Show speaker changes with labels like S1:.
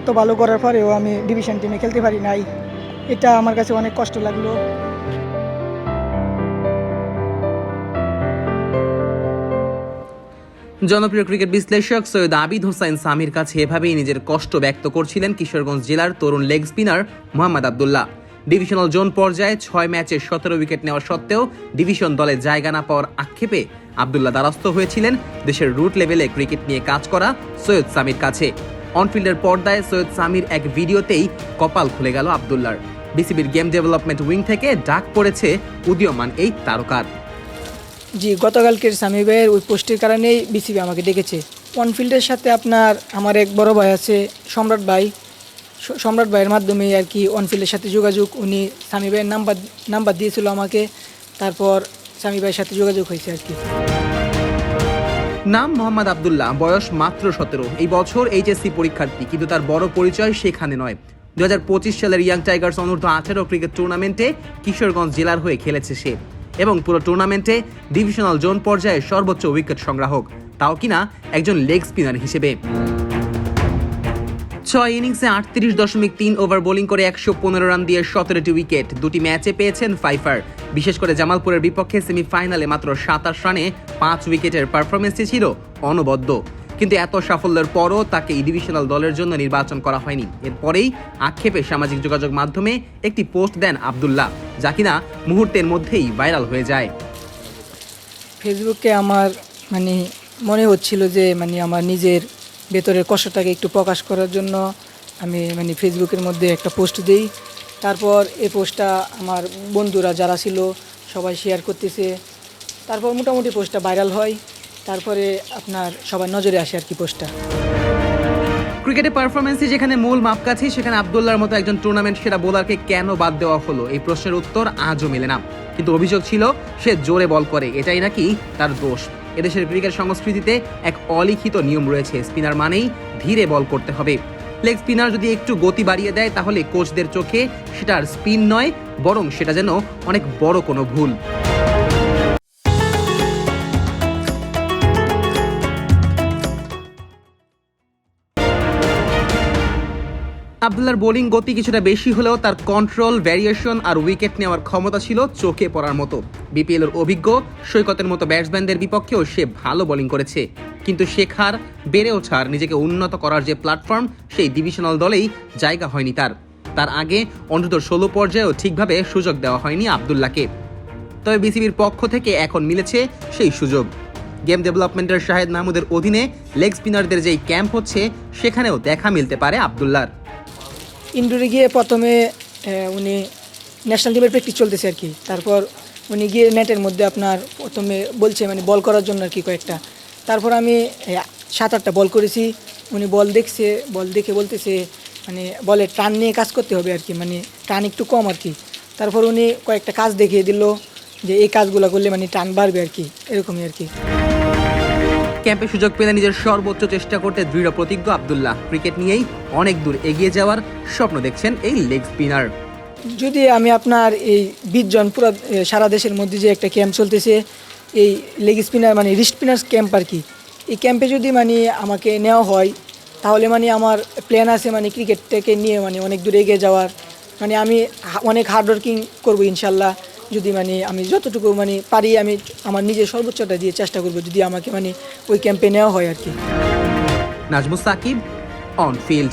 S1: এত ভালো করার পরেও আমি ডিভিশন টিমে খেলতে পারি নাই। এটা আমার কাছে অনেক কষ্ট লাগল।
S2: জনপ্রিয় ক্রিকেট বিশ্লেষক সৈয়দ আবিদ হোসাইন সামির কাছে এভাবেই নিজের কষ্ট ব্যক্ত করছিলেন কিশোরগঞ্জ জেলার তরুণ leg spinner Mohammad Abdullah. Divisional zone পর্যায়ে ছয় ম্যাচে সতেরো উইকেট নেওয়া সত্ত্বেও ডিভিশন দলে জায়গা না পাওয়ার আক্ষেপে আবদুল্লাহ দ্বারস্থ হয়েছিলেন দেশের রুট লেভেলে ক্রিকেট নিয়ে কাজ করা সৈয়দ সামির কাছে। অনফিল্ডের পর্দায় সৈয়দ সামির এক ভিডিওতেই কপাল খুলে গেল আবদুল্লার। বিসিবির গেম ডেভেলপমেন্ট উইং থেকে ডাক পড়েছে উদীয়মান এই তারকার।
S1: জি, গতকালকের সামি ভাইয়ের ওই পোস্টের কারণেই বিসিবি আমাকে ডেকেছে। অনফিল্ডের সাথে আপনার আমার এক বড় ভাই আছে, সম্রাট ভাই। সম্রাট ভাইয়ের মাধ্যমে আর কি অনফিল্ডের সাথে যোগাযোগ উনি সামি ভাইয়ের নাম্বার নাম্বার দিয়েছিল আমাকে। তারপর সামি ভাইয়ের সাথে যোগাযোগ হয়েছে আর কি।
S2: নাম মোহাম্মদ আবদুল্লাহ, বয়স মাত্র সতেরো। এই বছর এইচএসসি পরীক্ষার্থী, কিন্তু তার বড় পরিচয় সেখানে নয়। দু হাজার পঁচিশ সালের ইয়াং টাইগার্স অনূর্ধ্ব আঠেরো ক্রিকেট টুর্নামেন্টে কিশোরগঞ্জ জেলার হয়ে খেলেছে সে এবং পুরো টুর্নামেন্টে ডিভিশনাল জোন পর্যায়ে সর্বোচ্চ উইকেট সংগ্রাহক। তাও কিনা একজন লেগ স্পিনার হিসেবে। ছয় ইনিংসে আটত্রিশ দশমিক তিন ওভার বোলিং করে একশো পনেরো রান দিয়ে সতেরোটি উইকেট। দুটি ম্যাচে পেয়েছেন ফাইফার। বিশেষ করে জামালপুরের বিপক্ষে সেমিফাইনালে মাত্র সাতাশ রানে পাঁচ উইকেটের পারফরমেন্সটি ছিল অনবদ্য। কিন্তু এত সাফল্যের পরও তাকে ডিভিশনাল দলের জন্য নির্বাচন করা হয়নি। এরপরেই আক্ষেপে সামাজিক যোগাযোগ মাধ্যমে একটি পোস্ট দেন আবদুল্লাহ, যা কিনা মুহূর্তের মধ্যেই ভাইরাল হয়ে যায়।
S1: ফেসবুকে আমার মানে মনে হচ্ছিল যে মানে আমার নিজের ভেতরের কষ্টটাকে একটু প্রকাশ করার জন্য আমি মানে ফেসবুকের মধ্যে একটা পোস্ট দিই। তারপর এই পোস্টটা আমার বন্ধুরা যারা ছিল সবাই শেয়ার করতেছে। তারপর মোটামুটি পোস্টটা ভাইরাল হয়। তারপরে আপনার সবার নজরে আসে আর কি পোস্টটা
S2: ক্রিকেটে পারফরমেন্সে যেখানে মূল মাপকাঠি, সেখানে আবদুল্লাহর মতো একজন টুর্নামেন্ট সেরা বোলারকে কেন বাদ দেওয়া হলো? এই প্রশ্নের উত্তর আজও মেলে না। কিন্তু অভিযোগ ছিল, সে জোরে বল করে। এটাই নাকি তার দোষ? এদেশের ক্রিকেট সংস্কৃতিতে এক অলিখিত নিয়ম রয়েছে। স্পিনার মানেই ধীরে বল করতে হবে। লেগ স্পিনার যদি একটু গতি বাড়িয়ে দেয়, তাহলে কোচদের চোখে সেটার স্পিন নয়, বরং সেটা যেন অনেক বড় কোনো ভুল। আবদুল্লার বোলিং গতি কিছুটা বেশি হলেও তার কন্ট্রোল ভ্যারিয়েশন আর উইকেট নেওয়ার ক্ষমতা ছিল চোখে পড়ার মতো। বিপিএল এর অভিজ্ঞ, সৈকতের মতো ব্যাটসম্যানদের বিপক্ষেও সে ভালো বোলিং করেছে। কিন্তু শেখার বেড়ে ওঠার, নিজেকে উন্নত করার যে প্ল্যাটফর্ম সেই ডিভিশনাল দলেই জায়গা হয়নি তার। তার আগে অন্তত ষোলো পর্যায়েও ঠিকভাবে সুযোগ দেওয়া হয়নি আবদুল্লাহকে। তবে বিসিবির পক্ষ থেকে এখন মিলেছে সেই সুযোগ। গেম ডেভেলপমেন্টের শাহেদ মাহমুদের অধীনে লেগ স্পিনারদের যেই ক্যাম্প হচ্ছে, সেখানেও দেখা মিলতে পারে আবদুল্লাহর।
S1: ইন্ডোরে গিয়ে প্রথমে উনি ন্যাশনাল টিমের প্র্যাকটিস চলতেছে আর কি। তারপর উনি গিয়ে নেটের মধ্যে আপনার প্রথমে বলছে মানে বল করার জন্য আর কি কয়েকটা। তারপর আমি সাত আটটা বল করেছি। উনি বল দেখছে বল দেখে বলতেছে মানে বলে টান নিয়ে কাজ করতে হবে আর কি মানে টান একটু কম আর কি। তারপর উনি কয়েকটা কাজ দেখিয়ে দিল, যে এই কাজগুলো করলে মানে টান বাড়বে আর কি, এরকমই আর কি।
S2: ক্যাম্পে সুযোগ পেলে নিজের সর্বোচ্চ চেষ্টা করতে দৃঢ় প্রতিজ্ঞ আবদুল্লাহ। ক্রিকেট নিয়েই অনেক দূর এগিয়ে যাওয়ার স্বপ্ন দেখছেন এই লেগ স্পিনার।
S1: যদি আমি আপনার এই বিশ জন পুরো সারা দেশের মধ্যে যে একটা ক্যাম্প চলতেছে, এই লেগ স্পিনার মানে রিস্ট স্পিনার ক্যাম্প আর কি, এই ক্যাম্পে যদি মানে আমাকে নেওয়া হয়, তাহলে মানে আমার প্ল্যান আছে মানে ক্রিকেটটাকে নিয়ে মানে অনেক দূর এগিয়ে যাওয়ার। মানে আমি অনেক হার্ড ওয়ার্কিং করব ইনশাল্লাহ। যদি মানে আমি যতটুকু মানে পারি আমি আমার নিজের সর্বোচ্চটা দিয়ে চেষ্টা করব যদি আমাকে মানে ওই ক্যাম্পে নেওয়া হয় আর কি।
S2: Najmus Shakib on field